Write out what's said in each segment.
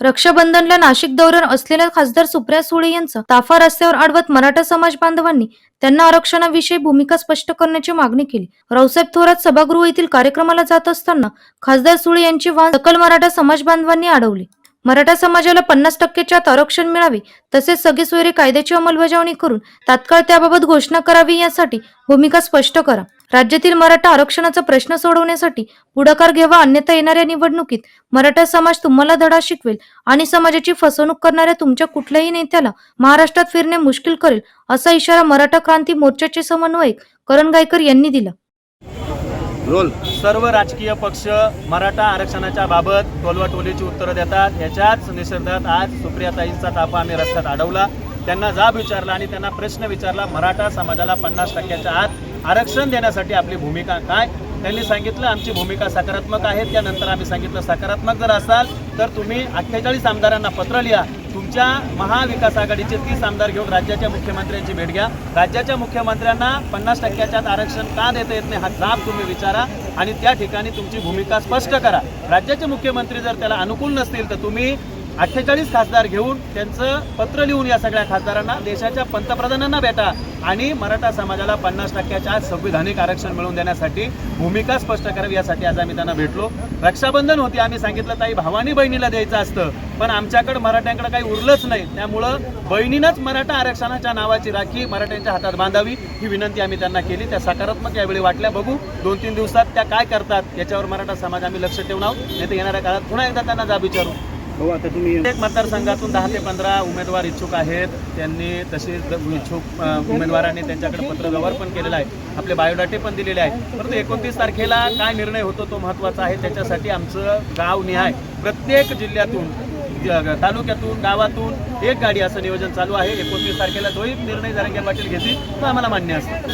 रक्षाबंधनला नाशिक दौऱ्यावर असलेल्या खासदार सुप्रिया सुळे यांचा ताफा रस्त्यावर अडवत मराठा समाज बांधवांनी त्यांना आरक्षणाविषयी भूमिका स्पष्ट करण्याची मागणी केली. रावसाहेब थोरात सभागृह येथील कार्यक्रमाला जात असताना खासदार सुळे यांची वाहन सकल मराठा समाज बांधवांनी अडवली. मराठा समाजाला पन्नास टक्केच्या आत आरक्षण मिळावे तसेच सगळे सोयरे कायद्याची अंमलबजावणी करून तात्काळ त्याबाबत घोषणा करावी यासाठी भूमिका स्पष्ट करा. राज्यातील मराठा आरक्षणाचा प्रश्न सोडवण्यासाठी पुढाकार घ्यावा अन्यथा येणाऱ्या निवडणुकीत मराठा समाज तुम्हाला धडा शिकवेल आणि समाजाची फसवणूक करणाऱ्या तुमच्या कुठल्याही नेत्याला महाराष्ट्रात फिरणे मुश्किल करेल असा इशारा मराठा क्रांती मोर्चाचे समन्वयक करण गायकर यांनी दिला. रोल. सर्व राजकीय पक्ष मराठा आरक्षणाच्या बाबत टोलवाटोलीची उत्तरं देतात. याच्याच निषेधात आज सुप्रियाताईंचा ताफा आम्ही रस्त्यात अडवला. त्यांना जाब विचारला आणि त्यांना प्रश्न विचारला. मराठा समाजाला पन्नास टक्क्याच्या आत आरक्षण देण्यासाठी आपली भूमिका काय? त्यांनी सांगितलं आमची भूमिका सकारात्मक आहे. त्यानंतर आम्ही सांगितलं सकारात्मक जर असाल तर तुम्ही अठ्ठेचाळीस आमदारांना पत्र लिहा. तुमच्या महाविकास आघाडीचे तीस आमदार घेऊन राज्याच्या मुख्यमंत्र्यांची भेट घ्या. राज्याच्या मुख्यमंत्र्यांना पन्नास टक्क्याच्या आरक्षण का देता येत नाही हा लाभ तुम्ही विचारा आणि त्या ठिकाणी तुमची भूमिका स्पष्ट करा. राज्याचे मुख्यमंत्री जर त्याला अनुकूल नसतील तर तुम्ही अठ्ठेचाळीस खासदार घेऊन त्यांचं पत्र लिहून या सगळ्या खासदारांना देशाच्या पंतप्रधानांना भेटा आणि मराठा समाजाला पन्नास टक्क्याच्या आज संविधानिक आरक्षण मिळवून देण्यासाठी भूमिका स्पष्ट करावी यासाठी आज आम्ही त्यांना भेटलो. रक्षाबंधन होती आम्ही सांगितलं ताई भावानी बहिणीला द्यायचं असतं पण आमच्याकडे मराठ्यांकडे काही उरलंच नाही. त्यामुळं बहिणीनंच मराठा आरक्षणाच्या नावाची राखी मराठ्यांच्या हातात बांधावी ही विनंती आम्ही त्यांना केली. त्या सकारात्मक यावेळी वाटल्या बघू दोन तीन दिवसात त्या काय करतात याच्यावर मराठा समाज आम्ही लक्ष ठेवून आहोत नाही तर येणाऱ्या काळात पुन्हा एकदा त्यांना जाब विचारू. हो आता तुम्ही प्रत्येक मतदारसंघातून दहा ते पंधरा उमेदवार इच्छुक आहेत. त्यांनी तसेच इच्छुक उमेदवारांनी त्यांच्याकडे पत्रव्यवहार पण केलेला आहे. आपले बायोडाटे पण दिलेले आहेत. परंतु एकोणतीस तारखेला काय निर्णय होतो तो महत्त्वाचा आहे. त्याच्यासाठी आमचं गाव निहाय. प्रत्येक जिल्ह्यातून ज- तालुक्यातून गावातून एक गाडी असं नियोजन चालू आहे. एकोणतीस तारखेला जो निर्णय जरंगे पाटील घेतील तो आम्हाला मान्य असतो.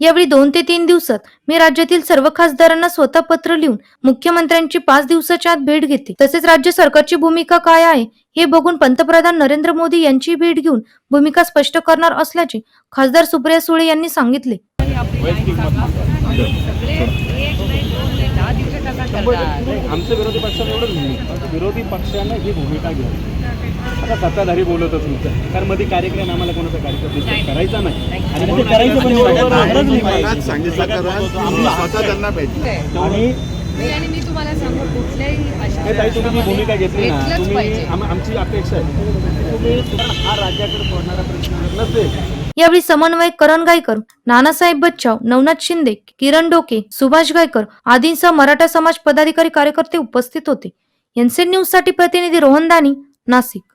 यावेळी दोन ते तीन दिवसात मी राज्यातील सर्व खासदारांना स्वतः पत्र लिहून मुख्यमंत्र्यांची पाच दिवसाच्या आत भेट घेते तसेच राज्य सरकारची भूमिका काय आहे हे बघून पंतप्रधान नरेंद्र मोदी यांची भेट घेऊन भूमिका स्पष्ट करणार असल्याचे खासदार सुप्रिया सुळे यांनी सांगितले. आमचं विरोधी पक्षानं एवढं विरोधी पक्षानं ही भूमिका घ्यावी आता सत्ताधारी बोलतच नव्हतं कारण मध्ये कार्यक्रम आम्हाला कोणाचा कार्यक्रम करायचा नाही. आणि ते करायचं नाही. सांगितलं करा. तुम्ही स्वतः त्यांना भेटले आणि नाही आणि मी तुम्हाला सांगू कुठल्याही तुम्ही जी भूमिका घेतली ना तुम्ही आमची अपेक्षा आहे. तुम्ही हा राज्याकडे सोडणारा प्रश्न नसेल. यावेळी समन्वयक करण गायकर नानासाहेब बच्चाव नवनाथ शिंदे किरण डोके सुभाष गायकर आदींसह मराठा समाज पदाधिकारी कार्यकर्ते उपस्थित होते. एनसीएन न्यूजसाठी प्रतिनिधी रोहन दानी नाशिक.